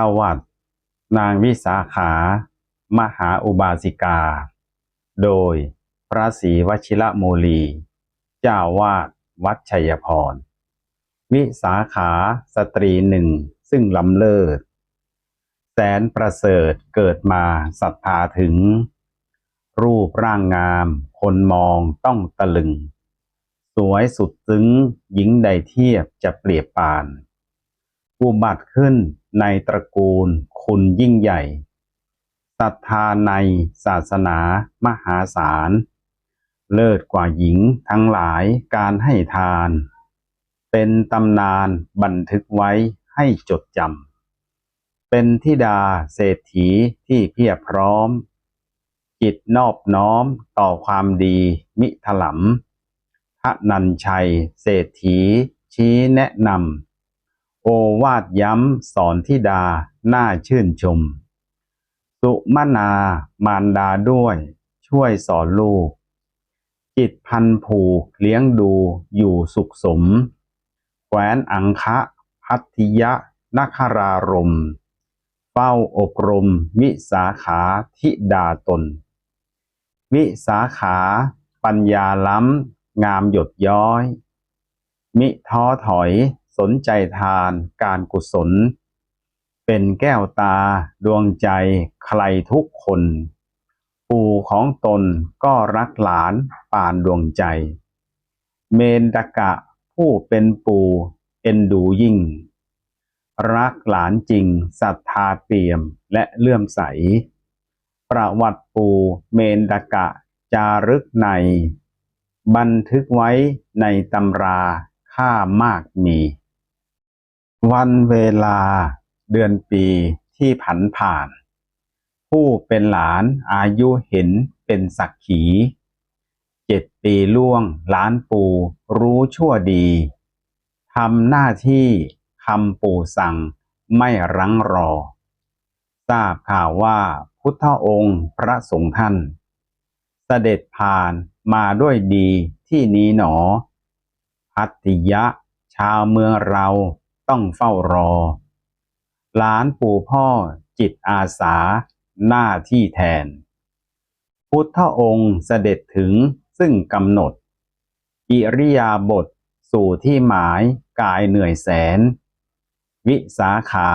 ประวัติ นางวิสาขา มหาอุบาสิกา โดยพระศรีวชิระโมลี เจ้าวาดวัดชัยพร วิสาขาสตรีหนึ่งซึ่งล้ำเลิศ แสนประเสริฐเกิดมาศรัทธาถึง รูปร่างงาม คนมองต้องตะลึง สวยสุดซึ้งหญิงใดเทียบจะเปรียบปานอุบัติขึ้น ในตระกูลคุณยิ่งใหญ่ศรัทธาในศาสนามหาศาล เลิศกว่าหญิงทั้งหลายการให้ทาน เป็นตำนานบันทึกไว้ให้จดจำ เป็นธิดาเศรษฐีที่เพียบพร้อม จิตนอบน้อมต่อความดีมิถลำพระนันชัยเศรษฐีชี้แนะนำ โอวาทย้ำสอนธิดาน่าชื่นชม สุมนามารดาด้วย ช่วยสอนลูก จิตพันผูกเลี้ยงดูอยู่สุขสม แควนอังคะพัทธิยะนครารม เฝ้าอบรมวิสาขาธิดาตน วิสาขาปัญญาล้ำงามหยดย้อย มิท้อถอย สนใจทานการกุศล เป็นแก้วตาดวงใจใครทุกคน ปู่ของตนก็รักหลานป่านดวงใจ เมนดกะผู้เป็นปู่เอ็นดูยิ่ง รักหลานจริงศรัทธาเปี่ยมและเลื่อมใส ประวัติปู่เมนดกะจารึกใน บันทึกไว้ในตำราค่ามากมี วันเวลาเดือนปีที่ผันผ่าน ผู้เป็นหลานอายุเห็นเป็นสักขีเจ็ดปีล่วงหลานปู่รู้ชั่วดีทำหน้าที่คำปู่สั่งไม่รังรอ ทราบข่าวว่าพุทธองค์พระสงฆ์ท่าน เสด็จผ่านมาด้วยดีที่นี้หนอ พัติยะ ชาวเมืองเรา ต้องเฝ้ารอ หลานปู่พ่อจิตอาสาหน้าที่แทน พุทธองค์เสด็จถึงซึ่งกำหนด อิริยาบถสู่ที่หมายกายเหนื่อยแสน วิสาขา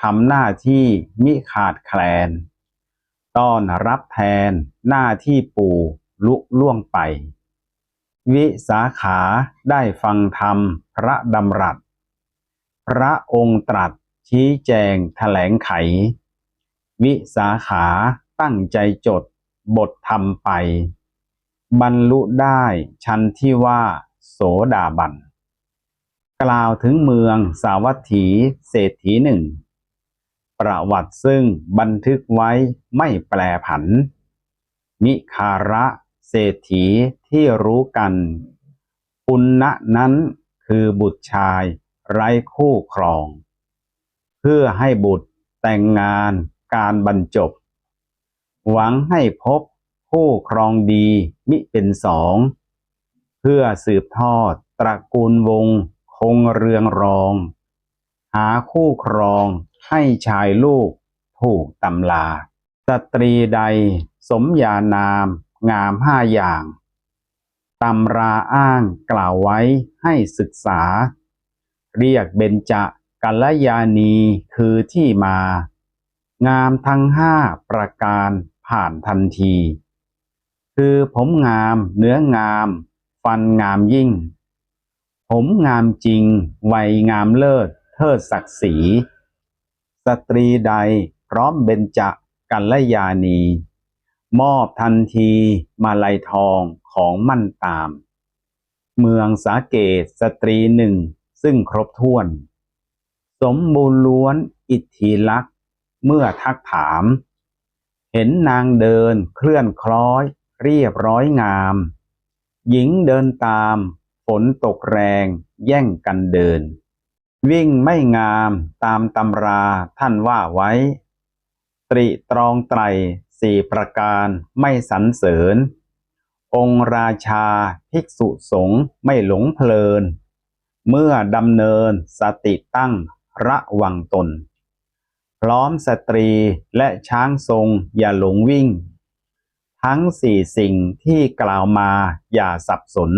ทำหน้าที่มิขาดแคลน ต้อนรับแทนหน้าที่ปู่ลุล่วงไป วิสาขาได้ฟังธรรมพระดำรัส พระองค์ตรัสชี้แจงแถลงไข วิสาขาตั้งใจจดบทธรรมไป บรรลุได้ชั้นที่ว่า โสดาบัน กล่าวถึงเมืองสาวัตถีเศรษฐีหนึ่ง ประวัติซึ่งบันทึกไว้ไม่แปรผัน มิคาระเศรษฐีที่รู้กันปุณณะนั้นคือบุตรชาย ไร้คู่ครอง เพื่อให้บุตรแต่งงานการบรรจบ หวังให้พบคู่ครองดีมิเป็นสอง เพื่อสืบทอดตระกูลวงศ์คงเรืองรอง หาคู่ครองให้ชายลูกถูกตำลา สตรีใดสมญานามงามห้าอย่างตำราอ้างกล่าวไว้ให้ศึกษา เรียกเบญจกัลยาณีคือที่มา งามทั้งห้าประการผ่านทันที คือผมงามเนื้องาม ฟันงามยิ่ง ผมงามจริง วัยงามเลิศ เทิดศักดิ์ศรี สตรีใดพร้อมเบญจกัลยาณี มอบทันทีมาลัยทองของมั่นตาม เมืองสาเกตสตรีหนึ่ง ซึ่งครบถ้วน สมบูรณ์ล้วนอิทธิลักษณ์เมื่อทักถาม เห็นนางเดินเคลื่อนคล้อย เรียบร้อยงาม หญิงเดินตาม ฝนตกแรงแย่งกันเดิน วิ่งไม่งามตามตำราท่านว่าไว้ ตริตรองไตรสี่ประการไม่สรรเสริญ องค์ราชาภิกษุสงฆ์ไม่หลงเพลิน เมื่อดำเนินสติตั้งระวังตน พร้อมสตรีและช้างทรงอย่าหลงวิ่ง ทั้งสี่สิ่งที่กล่าวมาอย่าสับสน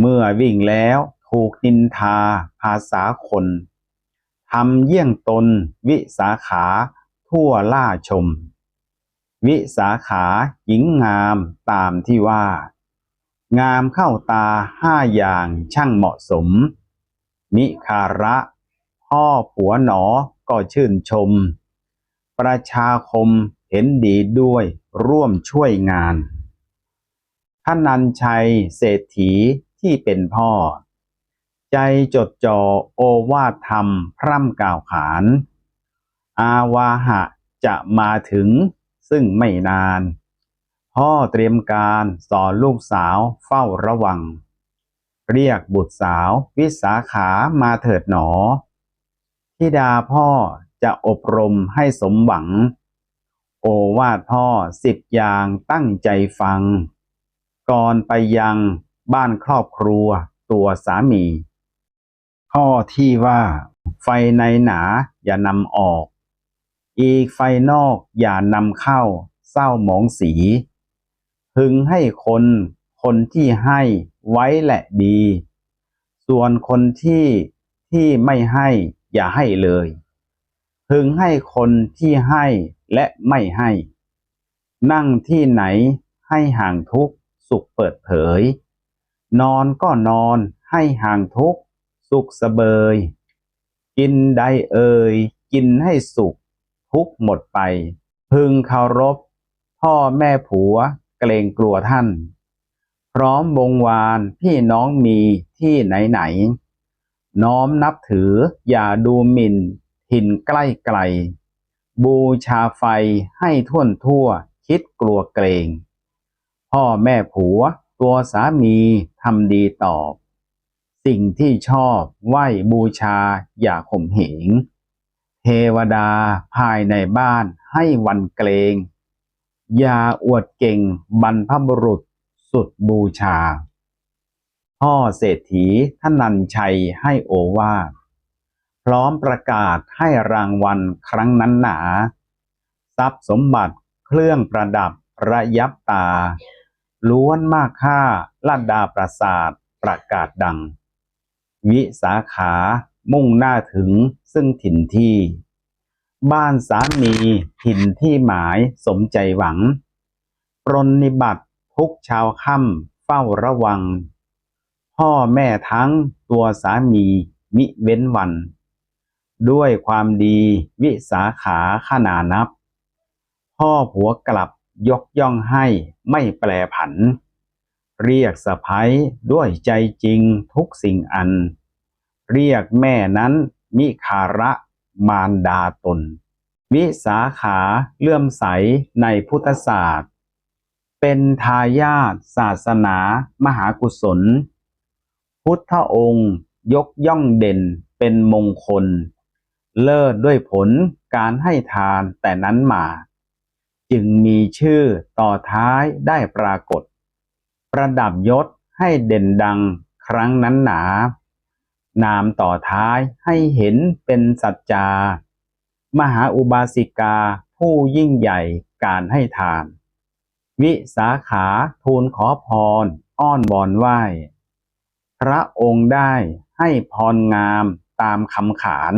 เมื่อวิ่งแล้วถูกนินทาภาษาคนทำเยี่ยงตนวิสาขาทั่วล่าชม วิสาขาหญิงงามตามที่ว่า งามเข้าตาห้าอย่างช่างเหมาะสม มิคาระ พ่อผัวหนอก็ชื่นชม ประชาคมเห็นดีด้วยร่วมช่วยงานท่านันชัยเศรษฐีที่เป็นพ่อ ใจจดจ่อโอวาทธรรมพร่ำกล่าวขาน อาวาหะจะมาถึงซึ่งไม่นาน พ่อเตรียมการสอนลูกสาวเฝ้าระวัง เรียกบุตรสาววิสาขามาเถิดหนอทิดาพ่อจะอบรมให้สมหวัง โอวาทพ่อสิบอย่างตั้งใจฟัง ก่อนไปยังบ้านครอบครัวตัวสามี ข้อที่ว่า ไฟในหนาอย่านำออก อีกไฟนอกอย่านำเข้าเศร้าหมองสี พึงให้คนคนที่ให้ไว้แหละดี ส่วนคนที่ที่ไม่ให้อย่าให้เลย พึงให้คนที่ให้และไม่ให้ นั่งที่ไหนให้ห่างทุกข์สุขเปิดเผย นอนก็นอนให้ห่างทุกข์สุขสเบย กินใดเอ่ยกินให้สุขทุกหมดไป พึงเคารพพ่อแม่ผัว เกรงกลัวท่าน พร้อมวงวานพี่น้องมีที่ไหนไหน น้อมนับถืออย่าดูหมิ่นถิ่นใกล้ไกล บูชาไฟให้ท่วนทั่วคิดกลัวเกรง พ่อแม่ผัวตัวสามีทำดีตอบ สิ่งที่ชอบไหวบูชาอย่าข่มเหง เทวดาภายในบ้านให้วันเกรง ย่าอวดเก่งบรรพบุรุษสุดบูชา พ่อเศรษฐีท่านันชัยให้โอวาทพร้อมประกาศให้รางวัลครั้งนั้นหนา ทรัพย์สมบัติเครื่องประดับระยับตา ล้วนมากค่าลาดดาประสาทประกาศดัง วิสาขามุ่งหน้าถึงซึ่งถิ่นที่ บ้านสามีถิ่นที่หมายสมใจหวัง ปรนนิบัติทุกช้าค่ำเฝ้าระวัง พ่อแม่ทั้งตัวสามีมิเว้นวัน ด้วยความดีวิสาขาขนานับ พ่อผัวกลับยกย่องให้ไม่แปรผัน เรียกสะพ้ยด้วยใจจริงทุกสิ่งอัน เรียกแม่นั้นมิคาระ มารดาตน วิสาขาเลื่อมใสในพุทธศาสตร์ เป็นทายาทศาสนามหากุศล พุทธองค์ยกย่องเด่นเป็นมงคล เลิศด้วยผลการให้ทานแต่นั้นมา จึงมีชื่อต่อท้ายได้ปรากฏ ประดับยศให้เด่นดังครั้งนั้นหนา นามต่อท้ายให้เห็นเป็นสัจจา มหาอุบาสิกาผู้ยิ่งใหญ่การให้ทาน วิสาขาทูลขอพร อ้อนวอนไหว้พระองค์ได้ให้พรงามตามคำขาน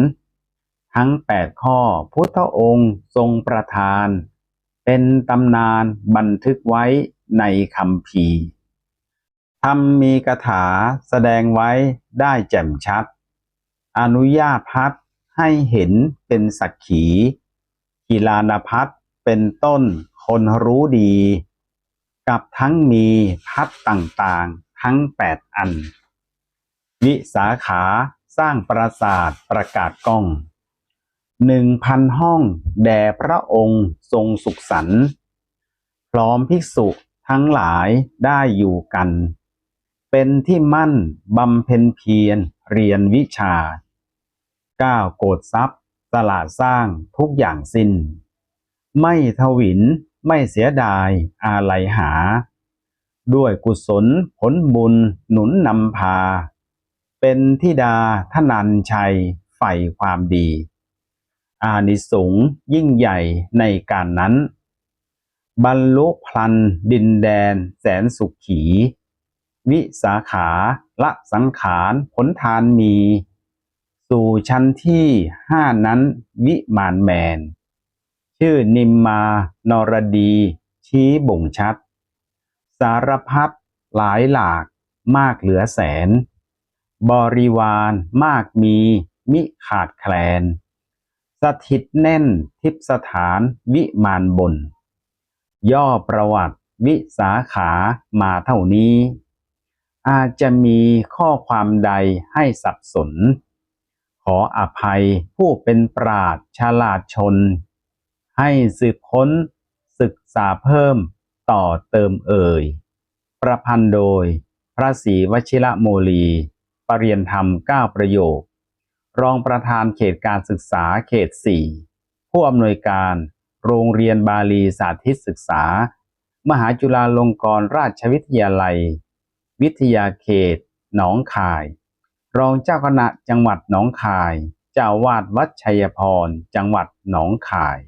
ทั้งแปดข้อพุทธองค์ทรงประทาน เป็นตำนานบันทึกไว้ในคำพี ร์ธรรมมีกถาแสดงไว้ได้แจ่มชัด อนุญาตพัดให้เห็นเป็นสักขีกีฬานพัดเป็นต้นคนรู้ดี กับทั้งมีพัดต่างๆทั้งแปดอัน วิสาขาสร้างปราสาทประกาศกล้องหนึ่งพันห้องแด่พระองค์ทรงสุขสันต์พร้อมภิกษุทั้งหลายได้อยู่กัน เป็นที่มั่นบำเพ็ญเพียรเรียนวิชาก้าวโกดทรัพย์สละสร้างทุกอย่างสิ้น ไม่ทวินไม่เสียดายอาลัยหา ด้วยกุศลผลบุญหนุนนำพา เป็นธิดาทนันชัยใฝ่ความดี อานิสงส์ยิ่งใหญ่ในการนั้น บรรลุพลันดินแดนแสนสุขขี วิสาขาละสังขารผลทานมี สู่ชั้นที่ห้านั้นวิมานแมน ชื่อนิมมานรดี ชี้บ่งชัด สารพัดหลายหลากมากเหลือแสน บริวารมากมีมิขาดแคลน สถิตแน่นทิพสถานวิมานบน ย่อประวัติวิสาขามาเท่านี้ อาจจะมีข้อความใดให้สับสน ขออภัยผู้เป็นปราดฉลาดชน ให้สืบค้นศึกษาเพิ่มต่อเติมเอ่ย ประพันธ์โดยพระศรีวชิระโมลี ปรริยนธรรม 9 ประโยค รองประธานเขตการศึกษาเขต 4 ผู้อำนวยการโรงเรียนบาลีสาธิตศึกษา มหาจุฬาลงกรณราชวิทยาลัย วิทยาเขต หนองคาย รองเจ้าคณะจังหวัดหนองคาย เจ้าวาดวัดชัยพร จังหวัดหนองคาย